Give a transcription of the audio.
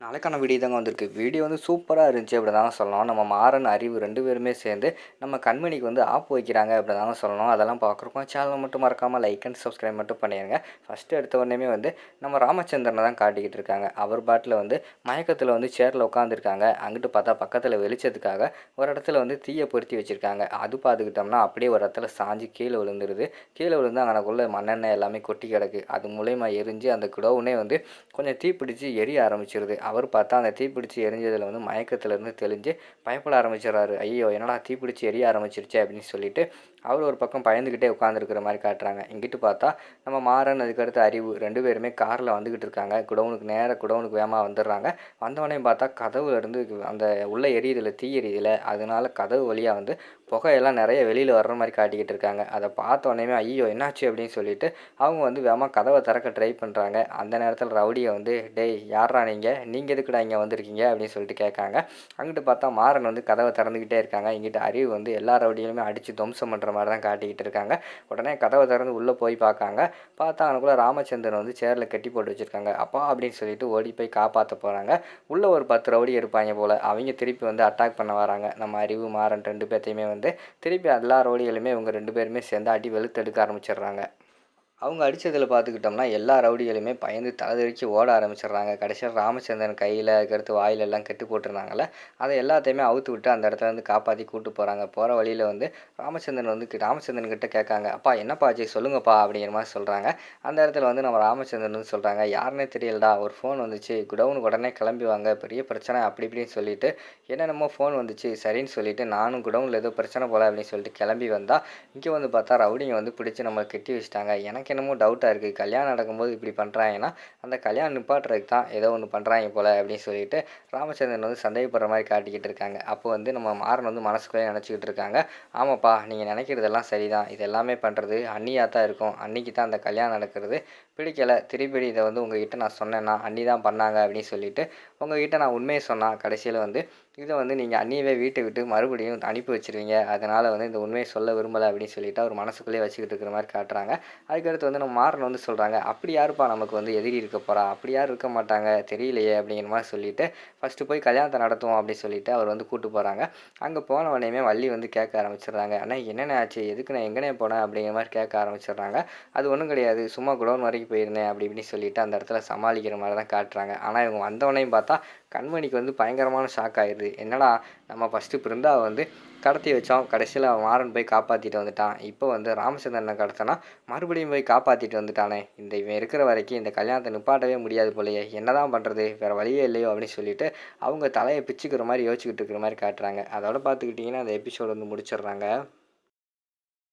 நாளைக்கான வீடியோ தாங்க வந்திருக்கு. வீடியோ வந்து சூப்பராக இருந்துச்சு அப்படி தாங்க சொல்லணும். நம்ம மாறன் அறிவு ரெண்டு பேருமே சேர்ந்து நம்ம கண்மணிக்கு வந்து ஆப் வைக்கிறாங்க அப்படி தாங்க சொல்லணும். அதெல்லாம் பார்க்குறோம் சேனல் மட்டும் மறக்காமல் லைக் அண்ட் சப்ஸ்கிரைப் மட்டும் பண்ணிடுங்க ஃபஸ்ட்டு எடுத்த உடனே வந்து நம்ம ராமச்சந்திரனை தான் காட்டிக்கிட்டு இருக்காங்க. அவர் பாட்டில் வந்து மயக்கத்தில் வந்து சேரில் உட்காந்துருக்காங்க அங்கிட்டு பார்த்தா பக்கத்தில் வெளிச்சத்துக்காக ஒரு இடத்துல வந்து தீயை பொருத்தி வச்சுருக்காங்க. அது பார்த்துக்கிட்டோம்னா அப்படியே ஒரு இடத்துல சாஞ்சு கீழே விழுந்துருது. கீழே விழுந்து அங்கனக்குள்ளே மண்ணெண்ணெய் எல்லாமே கொட்டி கிடக்கு. அது மூலயமா எரிஞ்சு அந்த குடவுனே வந்து கொஞ்சம் தீப்பிடிச்சு எரிய ஆரம்பிச்சிருது. அவர் பார்த்தா அந்த தீப்பிடிச்சி எரிஞ்சதில் வந்து மயக்கத்துலேருந்து தெளிஞ்சு பயப்பட ஆரம்பிச்சிடறாரு. ஐயோ என்னடா தீப்பிடிச்சி எரிய ஆரம்பிச்சிருச்சே அப்படின்னு சொல்லிட்டு அவர் ஒரு பக்கம் பயந்துக்கிட்டே உட்காந்துருக்கிற மாதிரி காட்டுறாங்க. இங்கிட்டு பார்த்தா நம்ம மாறன் அதுக்கடுத்து அறிவு ரெண்டு பேருமே காரில் வந்துக்கிட்டு இருக்காங்க. குடவுனுக்கு நேராக குடவுனுக்கு வேகமாக வந்துடுறாங்க. வந்தவொடனே பார்த்தா கதவுலேருந்து அந்த உள்ள எரியுதில்ல தீ எரியுதில்ல அதனால கதவு வழியாக வந்து புகையெல்லாம் நிறைய வெளியில் வர்ற மாதிரி காட்டிக்கிட்டு இருக்காங்க. அதை பார்த்த உடனே ஐயோ என்னாச்சு? அப்படின்னு சொல்லிட்டு அவங்க வந்து வேகமாக கதவை திறக்க ட்ரை பண்ணுறாங்க அந்த நேரத்தில் ரவுடியை வந்து டேய் யாரா நீங்கள் நீங்கள் எதுக்குடா இங்கே வந்திருக்கீங்க? அப்படின்னு சொல்லிட்டு கேட்காங்க. அங்கிட்டு பார்த்தா மாறன் வந்து கதவை திறந்துக்கிட்டே இருக்காங்க. இங்கிட்ட அறிவு வந்து எல்லா ரவுடியிலுமே அடித்து துவம்சம் பண்ணுற மாதிரி தான் காட்டிக்கிட்டு இருக்காங்க. உடனே கதவை திறந்து உள்ளே போய் பார்க்காங்க. பார்த்தா அவனுக்குள்ள ராமச்சந்திரன் வந்து சேரில் கட்டி போட்டு வச்சுருக்காங்க. அப்பா அப்படின்னு சொல்லிட்டு ஓடி போய் காப்பாற்ற போகிறாங்க உள்ளே ஒரு பத்து ரவுடி இருப்பாங்க போல். அவங்க திருப்பி வந்து அட்டாக் பண்ண வராங்க. நம்ம அறிவு மாறன் ரெண்டு பேர்த்தையுமே வந்து திருப்பி எல்லா ரோடிகளுமே இவங்க ரெண்டு பேருமே சேர்ந்து அடி வெளுத்து எடுக்க ஆரம்பிச்சிடுறாங்க. அவங்க அடித்ததில் பார்த்துக்கிட்டோம்னா எல்லா ரவுடிகளுமே பயந்து தலைதெறிச்சு ஓட ஆரம்பிச்சிடுறாங்க. கடைசியாக ராமச்சந்திரன் கையில் அதுக்கடுத்து வாயிலெல்லாம் கெட்டு போட்டிருந்தாங்கல்ல அதை எல்லாத்தையுமே அவுத்து விட்டு அந்த இடத்துல வந்து காப்பாற்றி கூட்டு போகிறாங்க போகிற வழியில் வந்து ராமச்சந்திரன் வந்து ராமச்சந்திரன் கிட்ட கேட்காங்க அப்பா என்னப்பா ஆச்சு? சொல்லுங்கப்பா அப்படிங்கிற மாதிரி சொல்கிறாங்க அந்த இடத்துல வந்து நம்ம ராமச்சந்திரன் வந்து சொல்கிறாங்க யாருன்னே தெரியலடா ஒரு ஃபோன் வந்துச்சு. குடவுனுக்கு உடனே கிளம்பி வாங்க. பெரிய பிரச்சனை அப்படி இப்படின்னு சொல்லிட்டு என்னென்னமோ ஃபோன் வந்துச்சு. சரின்னு சொல்லிட்டு நானும் குடவுனில் ஏதோ பிரச்சனை போல அப்படின்னு சொல்லிட்டு கிளம்பி வந்தால் இங்கே வந்து பார்த்தா ரவுடிங்க வந்து பிடிச்சி நம்மளை கட்டி வச்சிட்டாங்க. எனக்கு எனக்கு என்னமோ டவுட்டாக இருக்குது கல்யாணம் நடக்கும்போது இப்படி பண்ணுறாங்கன்னா அந்த கல்யாணம் நிப்பாட்டுறதுக்கு தான் ஏதோ ஒன்று பண்ணுறாங்க போல் அப்படின்னு சொல்லிட்டு ராமச்சந்திரன் வந்து சந்தேகப்படுற மாதிரி காட்டிக்கிட்டு இருக்காங்க. அப்போ வந்து நம்ம மாறன் வந்து மனசுக்குள்ளே நினச்சிக்கிட்டு இருக்காங்க. ஆமாப்பா நீங்கள் நினைக்கிறதெல்லாம் சரிதான். இது எல்லாமே பண்ணுறது அன்னியாக தான் இருக்கும். அன்னைக்கு தான் அந்த கல்யாணம் நடக்கிறது. பிடிக்கலை. திருப்பி இதை வந்து உங்ககிட்ட நான் சொன்னேன்னா அன்னி தான் பண்ணாங்க அப்படின்னு சொல்லிட்டு உங்ககிட்ட நான் உண்மையை சொன்னால் கடைசியில் வந்து இதை வந்து நீங்கள் அன்னியவே வீட்டை விட்டு மறுபடியும் அனுப்பி வச்சிருவீங்க. அதனால் வந்து இந்த உண்மையை சொல்ல விரும்பலை அப்படின்னு சொல்லிட்டு அவர் மனசுக்குள்ளேயே வச்சுக்கிட்டு இருக்கிற மாதிரி காட்டுறாங்க. அதுக்கு நேரத்தை வந்து நம்ம மாறன் வந்து சொல்கிறாங்க அப்படி யாருப்பா நமக்கு வந்து எதிரி இருக்க போகிறா அப்படி யாரும் இருக்க மாட்டாங்க? தெரியலையே அப்படிங்கிற மாதிரி சொல்லிட்டு ஃபஸ்ட்டு போய் கல்யாணத்தை நடத்துவோம் அப்படின்னு சொல்லிட்டு அவர் வந்து கூட்டு போகிறாங்க அங்கே போன வள்ளி வந்து கேட்க ஆரம்பிச்சிடுறாங்க அண்ணா என்னென்ன ஆச்சு? எதுக்கு நான் எங்கனே போனேன் அப்படிங்கிற மாதிரி கேட்க ஆரம்பிச்சிடுறாங்க. அது ஒன்றும் கிடையாது. சும்மா குடோன் வரைக்கும் போயிருந்தேன் அப்படி இப்படின்னு சொல்லிட்டு அந்த இடத்துல சமாளிக்கிற மாதிரி தான் காட்டுறாங்க. ஆனால் இவங்க வந்தவனையும் பார்த்தா கண்மணிக்கு வந்து பயங்கரமான ஷாக் ஆயிடுது. என்னடா நம்ம ஃபஸ்ட்டு பிருந்தாவை வந்து கடத்தி வச்சோம். கடைசியில் அவன் மாறன் போய் காப்பாற்றிட்டு வந்துட்டான். இப்போ வந்து ராமச்சந்திரனை கடத்தினா மறுபடியும் போய் காப்பாற்றிட்டு வந்துட்டானே. இந்த இவன் இருக்கிற வரைக்கும் இந்த கல்யாணத்தை நிப்பாட்டவே முடியாது போலயே. என்னதான் பண்ணுறது வேறு வழியே இல்லையோ அப்படின்னு சொல்லிட்டு அவங்க தலையை பிச்சுக்கிற மாதிரி யோசிச்சுக்கிட்டு இருக்கிற மாதிரி காட்டுறாங்க. அதோட பார்த்துக்கிட்டிங்கன்னா அந்த எபிசோடு வந்து முடிச்சிடுறாங்க.